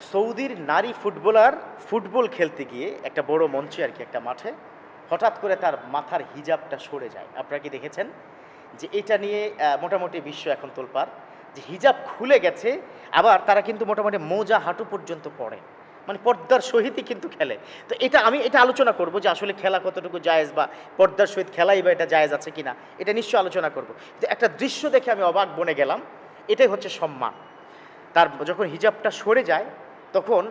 সৌদির নারী footballer football খেলতে গিয়ে একটা বড় মঞ্চে আর কি একটা মাঠে হঠাৎ করে তার মাথার হিজাবটা সরে যায়। আপনারা কি দেখেছেন? যে এটা নিয়ে মোটামুটি বিশ্ব এখন তোলপার যে হিজাব খুলে গেছে, আবার তারা কিন্তু মোটামুটি মোজা হাঁটু পর্যন্ত পড়ে মানে পর্দার সহিতই কিন্তু খেলে। তো এটা আমি, এটা আলোচনা করব যে আসলে খেলা কতটুকু জায়েজ বা পর্দার সহিত খেলাই বা এটা জায়েজ আছে কিনা। এটা নিশ্চয়ই আলোচনা করব। কিন্তু একটা দৃশ্য দেখে আমি অবাক বনে গেলাম। এটাই হচ্ছে সম্মান। তার যখন হিজাবটা সরে যায় তখন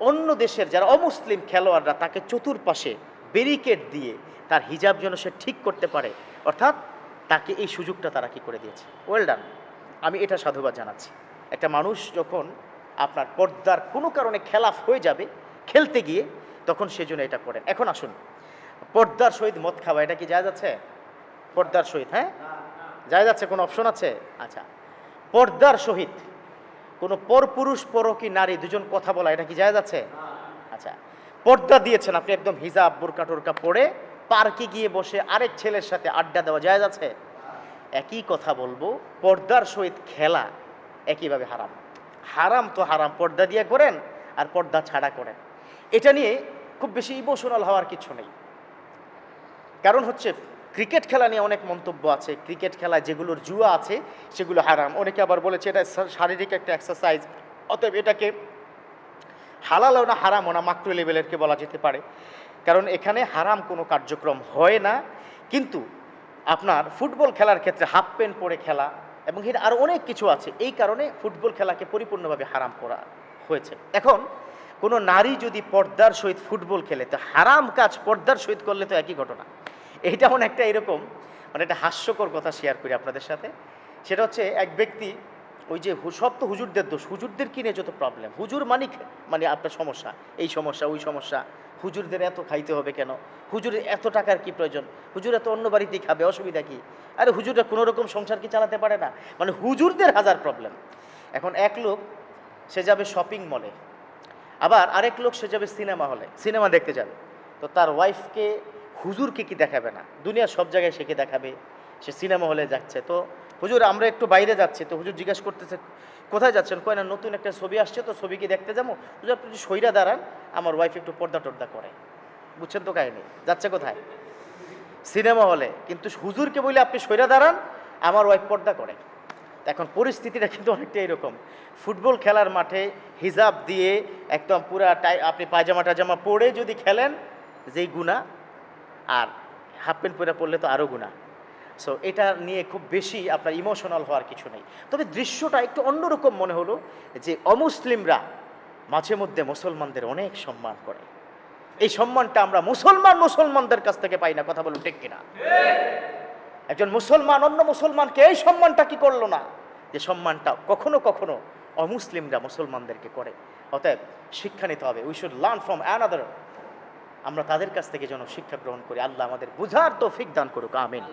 অন্য দেশের যারা অমুসলিম খেলোয়াড়রা তাকে চতুর্পাশে ব্যারিকেড দিয়ে তার হিজাব যেন সে ঠিক করতে পারে অর্থাৎ তাকে এই সুযোগটা তারা কি করে দিয়েছে? ওয়েল ডান আমি এটা সাধুবাদ জানাচ্ছি। একটা মানুষ যখন আপনার পর্দার কোনো কারণে খেলাফ হয়ে যাবে খেলতে গিয়ে তখন সেজন্য এটা করেন। এখন আসুন। পর্দার সহিত মদ খাওয়া এটা কি যায় যাচ্ছে পর্দার সহিত হ্যাঁ? যায় যাচ্ছে কোনো অপশন আছে? আচ্ছা। পর্দার সহিত কোনো পরপুরুষ পরকী নারী, দুজন কথা বলা, এটা কি যায় যাচ্ছে আচ্ছা পর্দা দিয়েছেন আপনি একদম হিজাব, বোরকা টোরকা পরে, পার্কে গিয়ে বসে আরেক ছেলের সাথে আড্ডা দেওয়া যায় যাচ্ছে একই কথা বলব, পর্দার সহিত খেলা একইভাবে হারাম। হারাম তো হারাম, পর্দা দিয়ে করেন আর পর্দা ছাড়া করেন। এটা নিয়ে খুব বেশি ইমোশনাল হওয়ার কিছু নেই। কারণ হচ্ছে ক্রিকেট খেলা নিয়ে অনেক মন্তব্য আছে। ক্রিকেট খেলায় যেগুলোর জুয়া আছে, সেগুলো হারাম। অনেকে আবার বলেছে এটা শারীরিক একটা এক্সারসাইজ অতএব এটাকে হালালও না হারামও না মাক্রো লেভেলেরকে বলা যেতে পারে। কারণ এখানে হারাম কোনো কার্যক্রম হয় না। কিন্তু আপনার ফুটবল খেলার ক্ষেত্রে হাফ প্যান্ট পরে খেলা এবং এর আরও অনেক কিছু আছে। এই কারণে ফুটবল খেলাকে পরিপূর্ণভাবে হারাম করা হয়েছে। এখন কোনো নারী যদি পর্দার সহিত ফুটবল খেলে, তো হারাম কাজ পর্দার সহিত করলে তো একই ঘটনা। এইটা একটা এরকম মানে একটা হাস্যকর কথা শেয়ার করি আপনাদের সাথে। সেটা হচ্ছে এক ব্যক্তি, ওই যে সব তো হুজুরদের দোষ, হুজুরদের কিনে যত প্রবলেম হুজুর মানিক মানে আপনার সমস্যা, এই সমস্যা, ওই সমস্যা। হুজুরদের এত খাইতে হবে কেন? হুজুরের এত টাকার কি প্রয়োজন? হুজুর এত অন্য বাড়িতেই খাবে, অসুবিধা কি? আরে হুজুররা কোনো রকম সংসার কি চালাতে পারে না? মানে হুজুরদের হাজার প্রবলেম এখন এক লোক, সে যাবে শপিং মলে আবার আরেক লোক, সে যাবে সিনেমা হলে সিনেমা দেখতে যাবে। তো তার ওয়াইফকে হুজুরকে কি দেখাবে না? দুনিয়ার সব জায়গায় সে কি দেখাবে? সে সিনেমা হলে যাচ্ছে। তো হুজুর, আমরা একটু বাইরে যাচ্ছি। তো হুজুর জিজ্ঞেস করতেছে, কোথায় যাচ্ছেন? কয় না, নতুন একটা ছবি আসছে, তো ছবি কি দেখতে যাব? হুজুর, আপনি সইরা দাঁড়ান। আমার ওয়াইফ একটু পর্দা টর্দা করে। বুঝছেন তো কাহিনি? যাচ্ছে কোথায়? সিনেমা হলে। কিন্তু হুজুরকে বলে আপনি সইরা দাঁড়ান, আমার ওয়াইফ পর্দা করে। এখন পরিস্থিতিটা কিন্তু অনেকটা এরকম। ফুটবল খেলার মাঠে হিজাব দিয়ে একদম পুরা টাই আপনি পায়জামা টাজামা পরে যদি খেলেন, যেই গুণা আর হাফ প্যান্ট পরে পড়লে তো আরও গুণা সো এটা নিয়ে খুব বেশি আপনার ইমোশনাল হওয়ার কিছু নেই। তবে দৃশ্যটা একটু অন্যরকম মনে হলো যে অমুসলিমরা মাঝে মধ্যে মুসলমানদের অনেক সম্মান করে। এই সম্মানটা আমরা মুসলমান মুসলমানদের কাছ থেকে পাই না কথা বলুন ঠিক কিনা? একজন মুসলমান অন্য মুসলমানকে এই সম্মানটা কি করল না? যে সম্মানটা কখনো কখনো অমুসলিমরা মুসলমানদেরকে করে। অতএব শিক্ষা নিতে হবে। We should learn from another আমরা তাদের কাছ থেকে যেন শিক্ষা গ্রহণ করি। আল্লাহ আমাদের বুঝার তৌফিক দান করুক, আমিন।